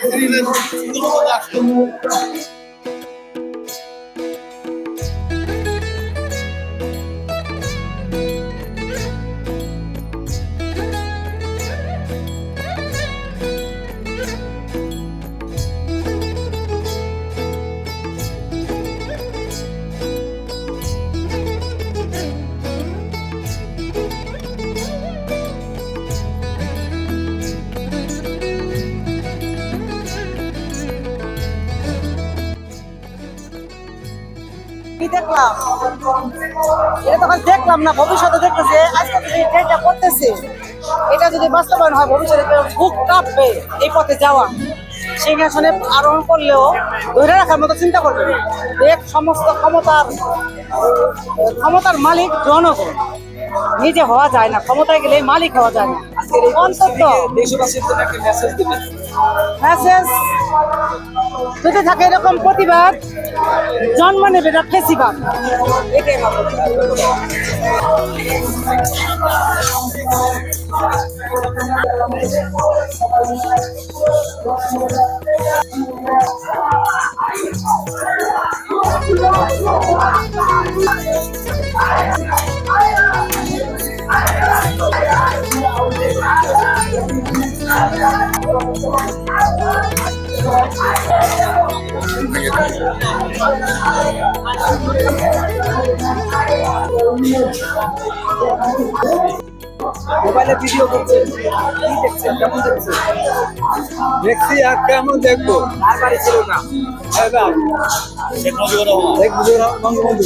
Three left. কি দেখলাম? এটা তখন দেখলাম না ভবিষ্যতে দেখতেছে। আজকে যদি যেটা করতেছে এটা যদি বাস্তবায়ন হয় ভবিষ্যতে বুক কাঁপবে এই পথে যাওয়া। সিংহাসনে আরোহণ করলেও ধরে রাখার মতো চিন্তা করবে না। দেখ সমস্ত ক্ষমতার ক্ষমতার মালিক জনগণ। নিজে হওয়া যায় না ক্ষমতায় গেলে মালিক হওয়া যায় না। অন্তত মেসেজ যদি থাকে এরকম প্রতিবাদ জন্ম নেবে না ফেসিবাদ। এটাই মোবাইলে ভিডিও করছেন কি দেখছেন কেমন দেখছেন দেখছি আর কেমন দেখব? আর বাড়ি ছিল না। এবার শেখ মুজিবুর রহমান। শেখ মুজিবুর রহমান বঙ্গবন্ধু।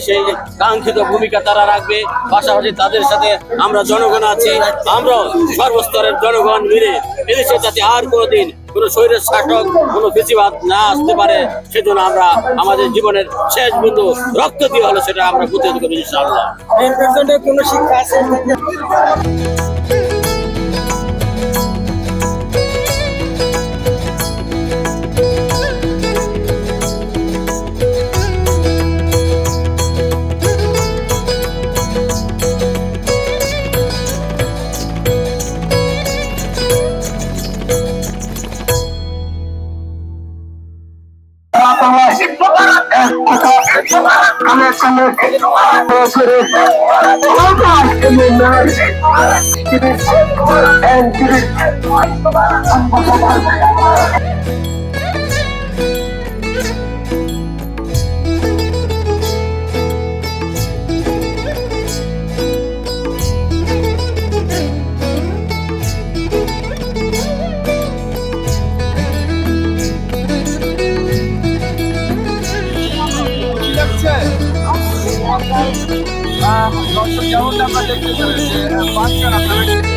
সেই- কাঙ্ক্ষিত ভূমিকা তারা রাখবে। পাশাপাশি তাদের সাথে আমরা জনগণ আছি। আমরা সর্বস্তরের জনগণ মিলে এদেশে যাতে আর কোনোদিন কোনো শরীরের শাসক, কোনো বেশিবাদ না আসতে পারে, সেজন্য আমরা আমাদের জীবনের শেষ বিন্দু রক্ত দিয়ে হলো সেটা আমরা প্রতিরোধ করি ইনশাআল্লাহ। কোনো শিক্ষা আছে? I'ma come up, I'll put it, oh God, in the night. Give it, and give it. যেমনটা আমরা দেখতে পেরেছি বাচ্চারা তারা